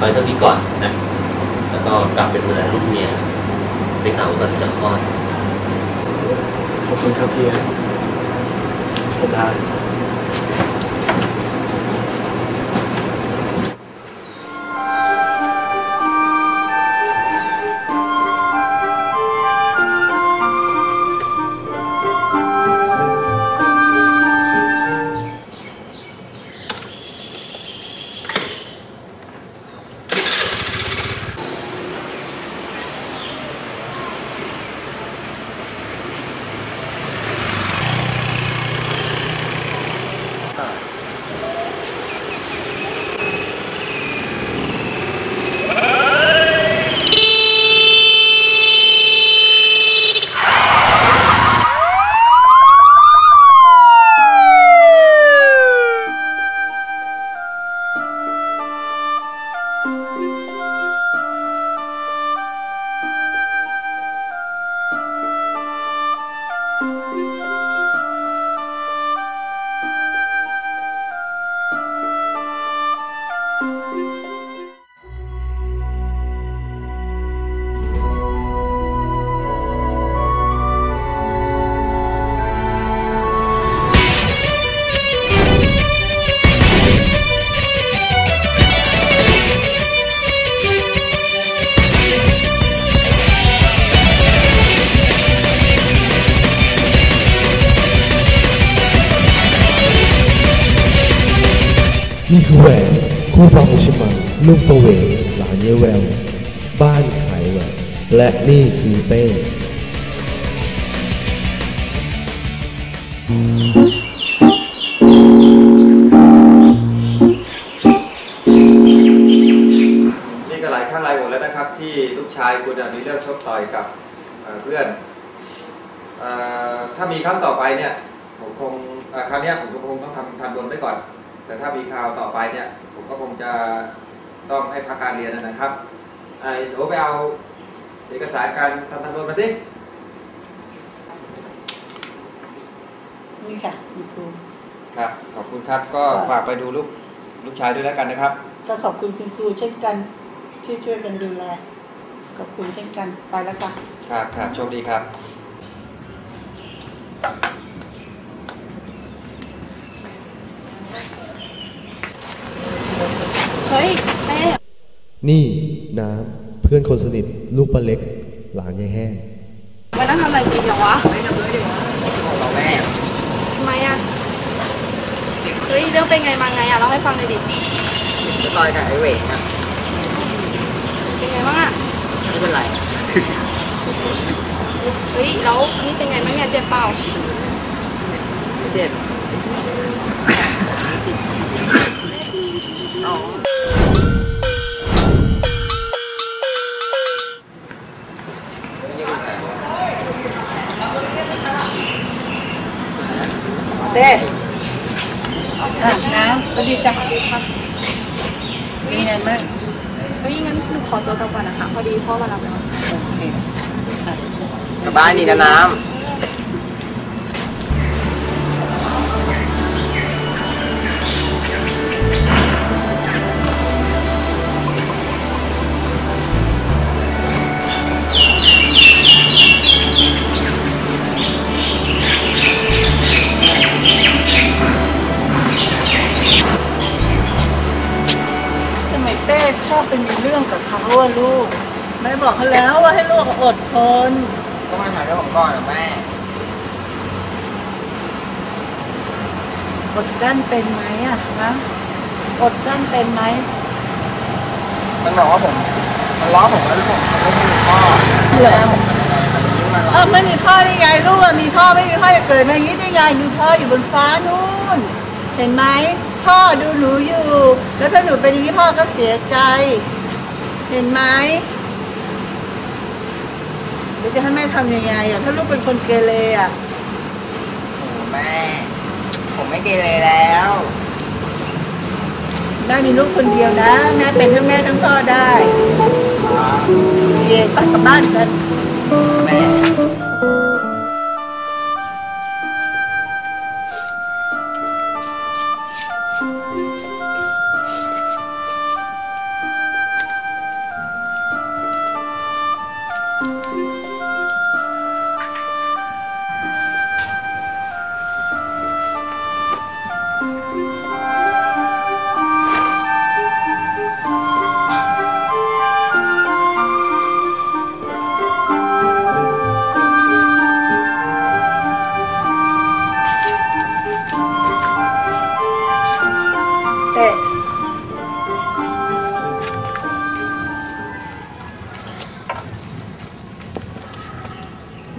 ไปเท่านี้ก่อนนะแล้วก็กลับเป็นดูแลลูกเมียไปข่าวตอนจะคลอดขอบคุณครับเฮียผมได้ นี่คือแหวนคู่พระมุชิมังลูกประเวศหลานเยแวว บ้านขายแหวนและนี่คือเต้นี่ก็หลายครั้งหลายหนแล้วนะครับ ที่ลูกชายคุณมีเรื่องชกต่อยกับเพื่อนอถ้ามีครั้งต่อไปเนี่ยผมคงคราวเนี้ผมก็คงต้องทำทันบนไว้ก่อน แต่ถ้ามีข่าวต่อไปเนี่ยผมก็คงจะต้องให้พักการเรียนนะครับไอ้โอไปเอาเอกสารการทำทันบนมาสินี่ค่ะคุณครูครับขอบคุณครับก็ครับฝากไปดูลูกลูกชายด้วยแล้วกันนะครับ ก็ขอบคุณคุณครูเช่นกันที่ช่วยกันดูแลขอบคุณเช่นกันไปแล้วค่ะครับครับโชคดีครับ เฮ้ยเต้ นี่น้ำเพื่อนคนสนิทลูกป้าเล็ก หลานยายแห้งมานั่งทำอะไรกินอย่างวะไม่ทำเลยดิวะทำไมอะเฮ้ยเรื่องเป็นไงมาไงอะเล่าให้ฟังเลยดิต่อยกับไอเวกครับเป็นไงบ้างอะไม่เป็นไรเฮ้ยแล้วนี่เป็นไงบ้างเนี่ยเจ็บเปล่าไม่เจ็บอ๋ เต้อะน้ำก็ดีจ้ะเป็นไงบ้างเฮ้ยงั้นหนูขอตัวกลับก่อนนะคะ พอดีพ่อมารับแล้วโอเคอะกลับบ้านดีนะน้ำ ดทนก็มาหาเรื่องผมก่อนนะแม่อดกลั้นเป็นไหมอะนะอดกลั้นเป็นไหมมันบอกว่าผมมันล้อผมแล้วผมมันก็ไม่มีพ่อเหรอผมมันยังไงมันยิ่งมาเออไม่มีพ่อได้ไงลูกอะมีพ่อไม่มีพ่อจะเกิดมาอย่างนี้ได้ไงมีพ่ออยู่บนฟ้านู่น เห็นไหมพ่อดูหนูอยู่ แล้วถ้าหนูเป็นอย่างนี้พ่อก็เสียใจ เห็นไหม เดี๋ยวจะให้แม่ทำยังไงอะถ้าลูกเป็นคนเกเรอะโอ้แม่ ผมไม่เกเรแล้ว แม่มีลูกคนเดียวนะ แม่เป็นทั้งแม่ทั้งพ่อได้เย่ไปกลับบ้านกัน แม่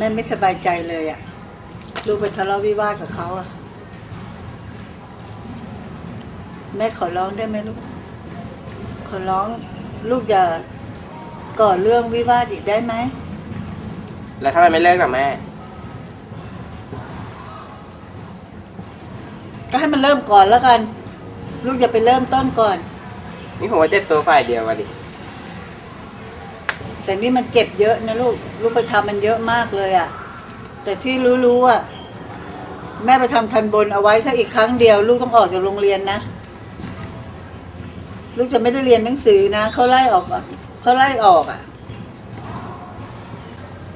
แม่ไม่สบายใจเลยอะลูกไปทะเลาะวิวาทกับเขาอะแม่ขอร้องได้ไหมลูก ขอร้องลูกอย่าก่อเรื่องวิวาทอีกได้ไหม แล้วทำไมไม่เลิกกับแม่ ก็ให้มันเริ่มก่อนแล้วกัน ลูกอย่าไปเริ่มต้นก่อน นี่ผมว่าเจ็บตัวฝ่ายเดียวอะดิ แต่นี่มันเจ็บเยอะนะลูก ลูกไปทำมันเยอะมากเลยอะ่ะ แต่ที่รู้ๆอะแม่ไปทำทันบนเอาไว้ถ้าอีกครั้งเดียว ลูกต้องออกจากโรงเรียนนะ ลูกจะไม่ได้เรียนหนังสือนะเขาไล่ออกอะเขาไล่ออกอะ่ะ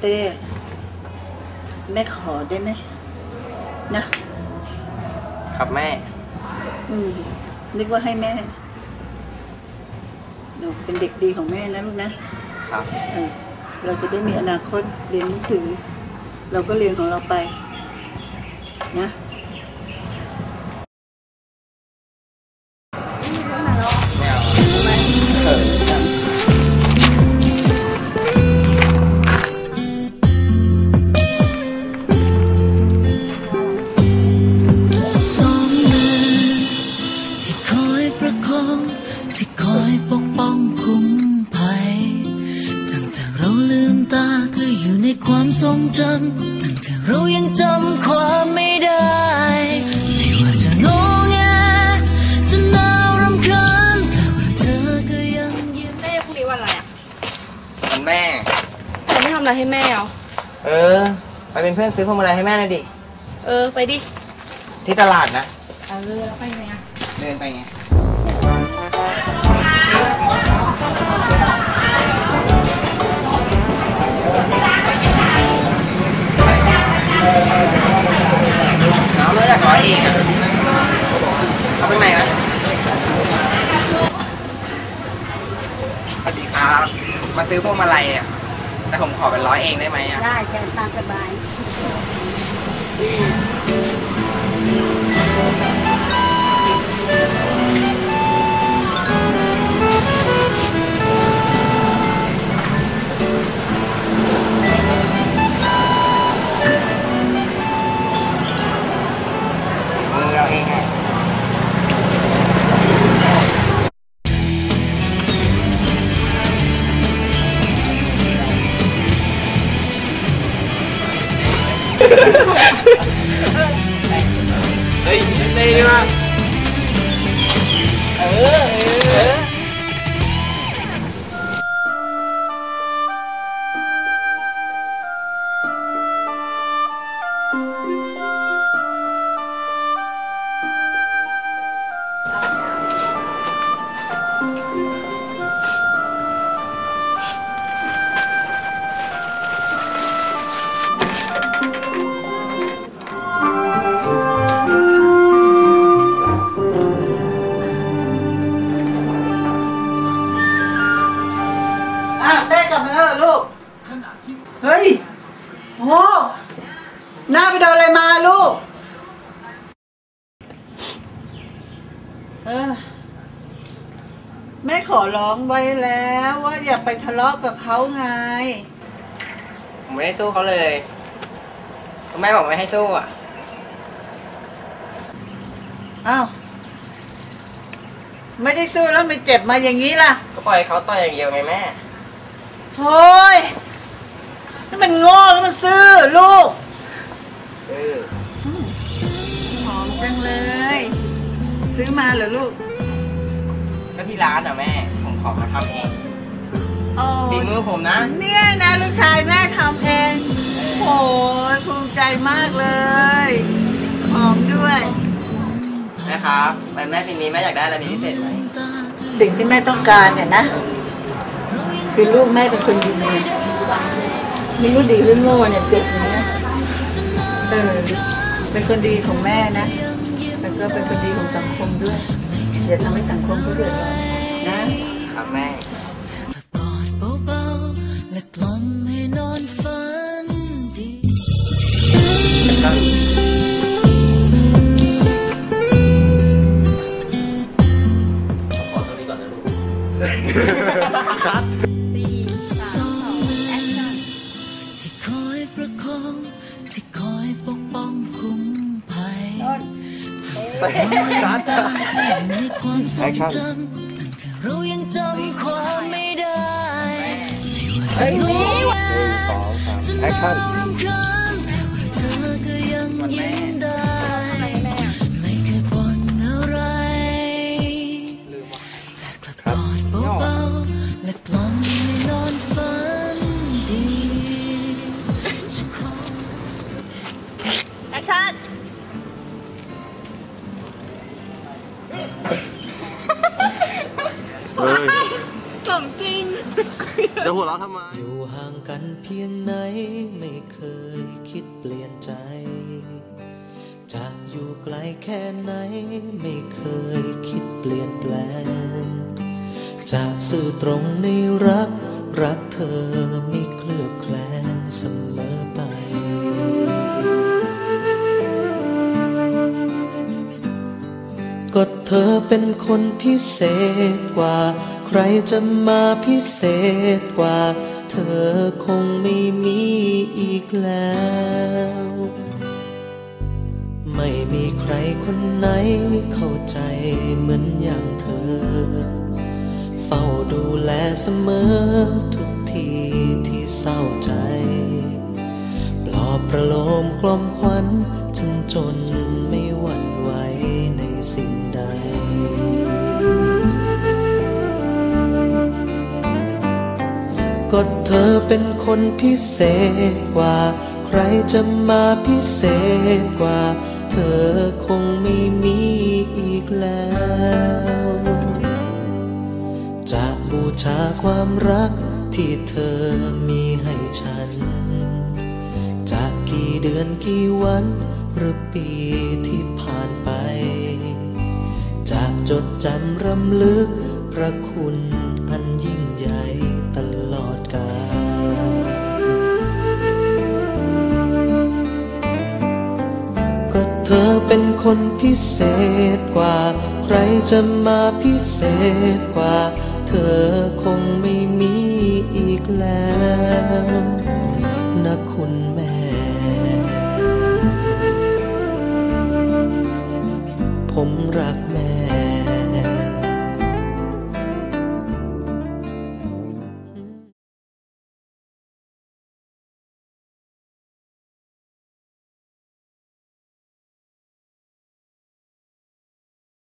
เต้แม่ขอได้ไหมนะครับแม่ อืมนึกว่าให้แม่หนูเป็นเด็กดีของแม่นะลูกนะ ครับเออเราจะได้มีอนาคตเรียนหนังสือ เราก็เรียนของเราไป นะ แม่เราไม่ทำอะไรให้แม่เหรอเออ ไปเป็นเพื่อนซื้อพวงมาลัยให้แม่หน่อยดิ เออ ไปดิ ที่ตลาดนะ เออ แล้วไปไงอะเดินไปไง น้องเลือกร้อยเองอะเอาข้างในไหมสวัสดีครับ มาซื้อพวงมาลัยอะ แต่ผมขอเป็นร้อยเองได้ไหมอะ ได้จะตามสบายมือเราเองไง ต้กลับมาแล้วเหรอลูก เฮ้ย โอ้หน้าไปโดนอะไรมาลูก เออ แม่ขอร้องไว้แล้วว่าอย่าไปทะเลาะกับเขาไง ผมไม่ได้สู้เขาเลยก็แม่บอกไม่ให้สู้อะ อ้าว ไม่ได้สู้แล้วไม่เจ็บมาอย่างนี้ล่ะ ก็ปล่อยให้เขาต่อยอย่างเดียวไงแม่ โฮ้ยนี่มันโง่แล้วมันซื่อลูกเออหอมจังเลย ซื้อมาเหรอลูกก็ที่ร้านอะแม่ ผมขอมาทำเองโอ้ฝีมือผมนะ เนี่ยนะลูกชายแม่ทำเองโอ้ยภูมิใจมากเลยหอมด้วยแม่ครับแม่แม่ปีนี้แม่อยากได้อะไรเป็นพิเศษไหมสิ่งที่แม่ต้องการเนี่ยนะ คือลูกแม่เป็นคนดีไม่รู้ดีหรือโง่เนี่ยจุดนี้นะเออเป็นคนดีของแม่นะแล้วก็เป็นคนดีของสังคมด้วยอย่าทำให้สังคมเขาเดือดร้อนนะครับแม่ อยู่ในความทรงจำตั้งแต่เรายังจำความไม่ได้ไม่ว่าจะรู้ว่าจะนอนค้างแต่ว่าเธอก็ยังยิ้มได้ไม่ สมจริง จะหัวเราะทำไม อยู่ห่างกันเพียงไหนไม่เคยคิดเปลี่ยนใจจะอยู่ไกลแค่ไหนไม่เคยคิดเปลี่ยนแปลงจะสื่อตรงในรัก รักเธอไม่เคลือบแคลงเสมอ ก็เธอเป็นคนพิเศษกว่า ใครจะมาพิเศษกว่า เธอคงไม่มีอีกแล้ว ไม่มีใครคนไหนเข้าใจเหมือนอย่างเธอ เฝ้าดูแลเสมอทุกทีที่เศร้าใจ ปลอบประโลมกล่อมขวัญฉันจนไม่หวั่นไหวใน สิ่งใด ก็เธอเป็นคนพิเศษกว่า ใครจะมาพิเศษกว่า เธอคงไม่มีอีกแล้วจะบูชาความรักที่เธอมีให้ฉัน จากกี่เดือนกี่วันหรือปีที่ผ่านไป จดจำรำลึกพระคุณอันยิ่งใหญ่ตลอดกาลก็เธอเป็นคนพิเศษกว่า ใครจะมาพิเศษกว่า เธอคง